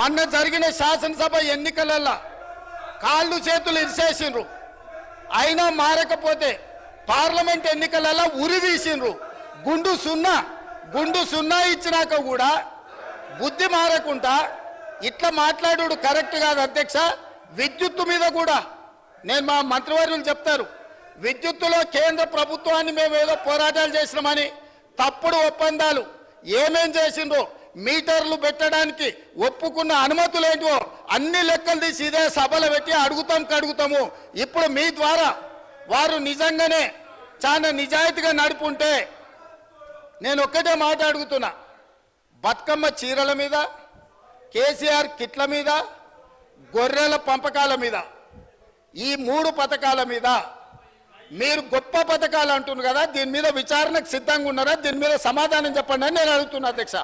మొన్న జరిగిన శాసనసభ ఎన్నికలల్లో కాళ్ళు చేతులు ఇరిసేసిండ్రు. అయినా మారకపోతే పార్లమెంట్ ఎన్నికలలో ఉరి తీసిండ్రు. గుండు సున్నా గుండు సున్నా ఇచ్చినాక కూడా బుద్ధి మారకుండా ఇట్లా మాట్లాడు కరెక్ట్ కాదు అధ్యక్ష. విద్యుత్తు మీద కూడా నేను మా మంత్రివర్యులు చెప్తారు. విద్యుత్తులో కేంద్ర ప్రభుత్వాన్ని మేము ఏదో పోరాటాలు చేసినామని తప్పుడు ఒప్పందాలు ఏమేం చేసిండ్రో మీటర్లు పెట్టడానికి ఒప్పుకున్న అనుమతులు ఏంటో అన్ని లెక్కలు తీసి ఇదే సభలు పెట్టి అడుగుతాం కడుగుతాము. ఇప్పుడు మీ ద్వారా వారు నిజంగానే చాలా నిజాయితీగా నడుపుంటే నేను ఒక్కటే మాట అడుగుతున్నా. బతుకమ్మ చీరల మీద కేసీఆర్ కిట్ల మీద గొర్రెల పంపకాల మీద ఈ మూడు పథకాల మీద మీరు గొప్ప పథకాలు అంటున్నారు కదా దీని మీద విచారణకు సిద్ధంగా ఉన్నారా దీని మీద సమాధానం చెప్పండి అని నేను అడుగుతున్నా అధ్యక్ష.